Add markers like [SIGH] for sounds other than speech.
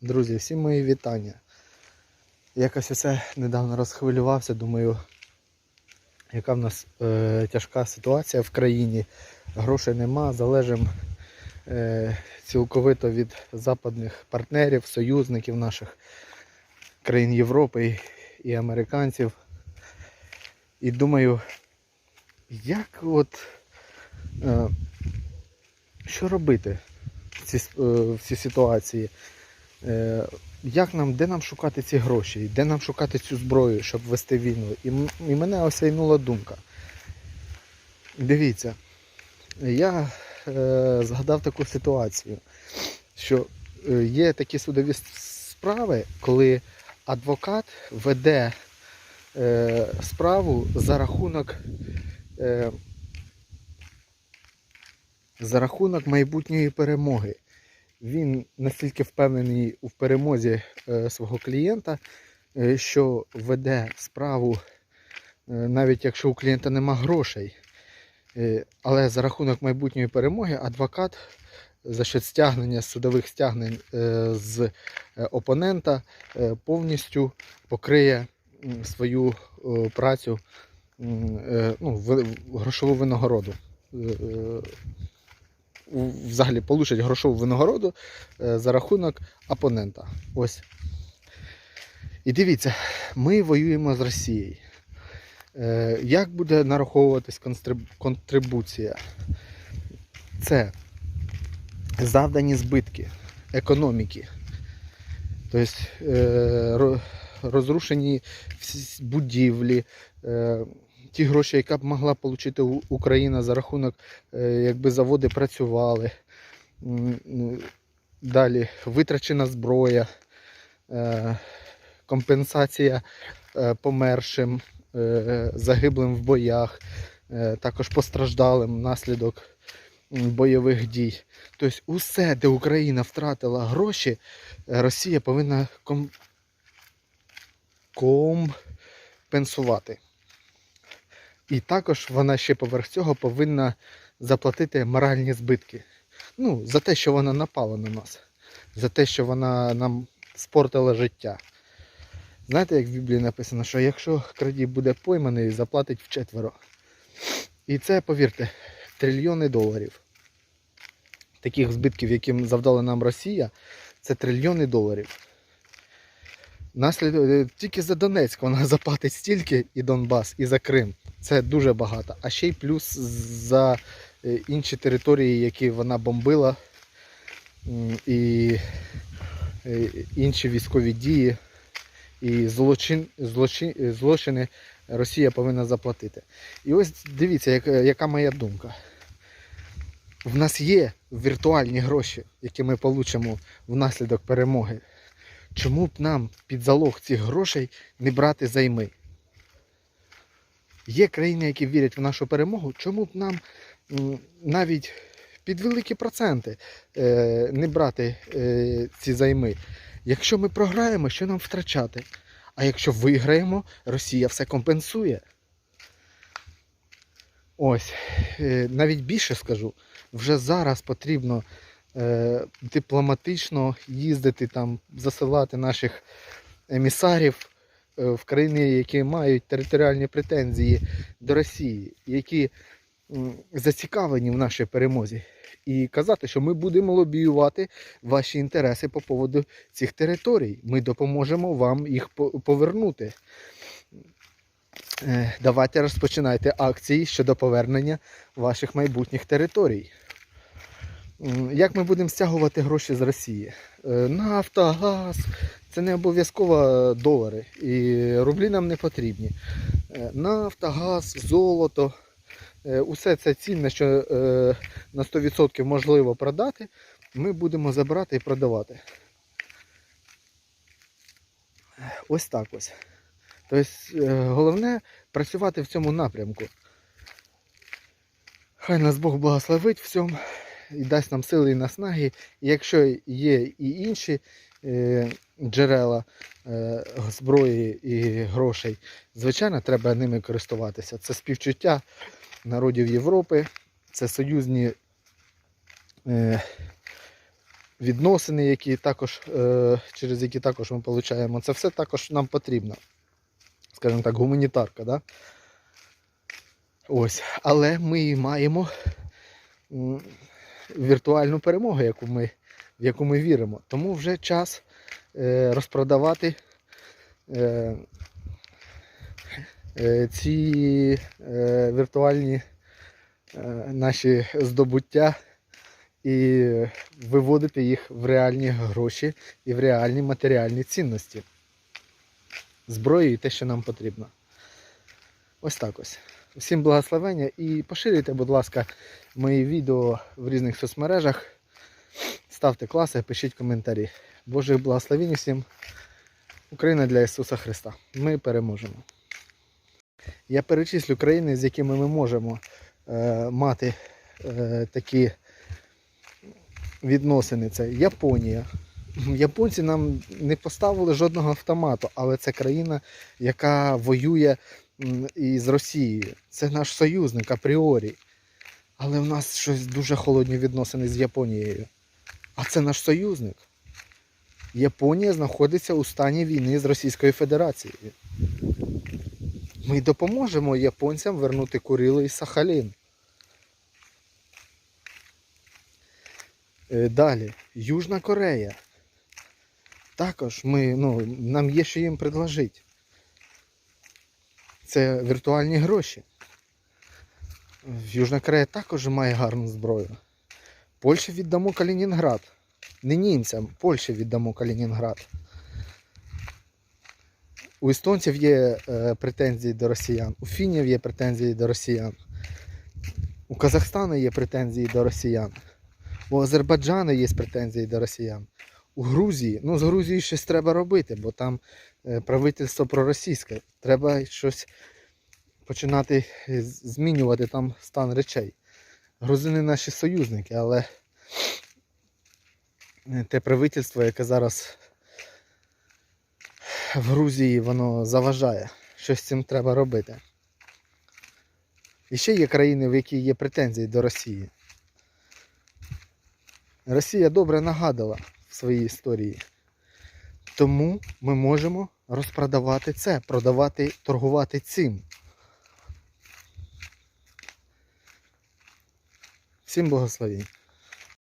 Друзі, всі мої вітання. Якось оце недавно розхвилювався, думаю, яка в нас е, тяжка ситуація в країні. Грошей нема, залежимо е, цілковито від западних партнерів, союзників наших країн Європи і, і американців. І думаю, як от е, що робити в цій, е, в цій ситуації? Е, як нам, де нам шукати ці гроші, де нам шукати цю зброю, щоб вести війну? І, і мене осяйнула думка. Дивіться, я е, згадав таку ситуацію, що е, є такі судові справи, коли адвокат веде е, справу за рахунок, е, за рахунок майбутньої перемоги він настільки впевнений у перемозі е, свого клієнта, е, що веде справу, е, навіть якщо у клієнта нема грошей. Але за рахунок майбутньої перемоги адвокат за счет стягнення судових стягнень з опонента повністю покриє свою працю, ну, грошову винагороду. Взагалі получать грошову винагороду е, за рахунок опонента. Ось. І дивіться, ми воюємо з Росією. Е, Як буде нараховуватись контрибуція? Це завдані збитки економіки. Тобто е, розрушені будівлі, ті гроші, яка б могла отримати Україна за рахунок, е, якби заводи працювали. М, Далі витрачена зброя, е, компенсація е, помершим, загиблим в боях, також постраждалим внаслідок бойових дій. Тобто усе, де Україна втратила гроші, Росія повинна ком... компенсувати. І також вона ще поверх цього повинна заплатити моральні збитки. Ну, за те, що вона напала на нас, за те, що вона нам спортила життя. Знаєте, як в Біблії написано, що якщо крадій буде пойманий, заплатить вчетверо. І це, повірте, трильйони доларів. Таких збитків, яким завдала нам Росія, це трильйони доларів. Наслід... е, Тільки за Донецьк вона [LAUGHS] заплатить стільки і Донбас, і за Крим. Це дуже багато. А ще й плюс за е, інші території, які вона бомбила, і е, інші військові дії, і злочин, злочин, злочини Росія повинна заплатити. І ось дивіться, яка, яка моя думка. В нас є віртуальні гроші, які ми получимо внаслідок перемоги. Чому б нам під залог цих грошей не брати займи? Є країни, які вірять в нашу перемогу, чому б нам навіть під великі проценти е, не брати е, ці займи? Якщо ми програємо, що нам втрачати? А якщо виграємо, Росія все компенсує. Ось, е, навіть більше скажу, вже зараз потрібно дипломатично їздити там, засилати наших емісарів е, в країни, які мають територіальні претензії до Росії, які зацікавлені в нашій перемозі. І казати, що ми будемо лобіювати ваші інтереси по поводу цих територій. Ми допоможемо вам їх повернути. Е, Давайте розпочинайте акції щодо повернення ваших майбутніх територій. Як ми будемо стягувати гроші з Росії? Е, Нафта, газ, це не обов'язково долари. І рублі нам не потрібні. Е, Нафта, газ, золото. е, Усе це цінне, що на 100% можливо продати, ми будемо забирати і продавати. Ось так ось. Тобто, головне працювати в цьому напрямку. Хай нас Бог благословить в цьому і дасть нам сили і наснаги. І якщо є і інші е, джерела е, зброї і грошей, звичайно, треба ними користуватися. Це співчуття народів Європи, це союзні е, відносини, які також, через які також ми отримуємо. Це все також нам потрібно. Скажімо так, гуманітарка. Да? Ось. Але ми маємо віртуальну перемогу, яку ми, в яку ми віримо. Тому вже час е, розпродавати е, е, ці віртуальні наші здобуття і виводити їх в реальні гроші і в реальні матеріальні цінності. Зброю і те, що нам потрібно. Ось так ось. Всім благословення і поширюйте, будь ласка, мої відео в різних соцмережах. Ставте класи, пишіть коментарі. Божих благословень всім. Україна для Ісуса Христа. Ми переможемо. Я перечислю країни, з якими ми можемо е, мати е, такі відносини. Це Японія. Японці нам не поставили жодного автомату, але це країна, яка воює із Росією. Це наш союзник апріорі. Але в нас щось дуже холодні відносини з Японією. А це наш союзник. Японія знаходиться у стані війни з Російською Федерацією. Ми допоможемо японцям вернути Курилу і Сахалін. Е, Далі, Южна Корея. Також ми, ну, нам є що їм предложити. Це віртуальні гроші. Южна Корея також має гарну зброю. Польщі віддамо Калінінград. Не німцям, Польщі віддамо Калінінград. У естонців є е, претензії до росіян, у фінів є претензії до росіян, у Казахстана є претензії до росіян, у Азербайджану є претензії до росіян. У Грузії, ну з Грузією щось треба робити, бо там е, правительство проросійське. Треба щось починати е, змінювати там стан речей. Грузини наші союзники, але е, те правительство, яке зараз в Грузії, воно заважає. Щось з цим треба робити. І ще є країни, в які є претензії до Росії. Росія добре нагадала в своїй історії. Тому ми можемо розпродавати це, продавати, торгувати цим. Всім благословень.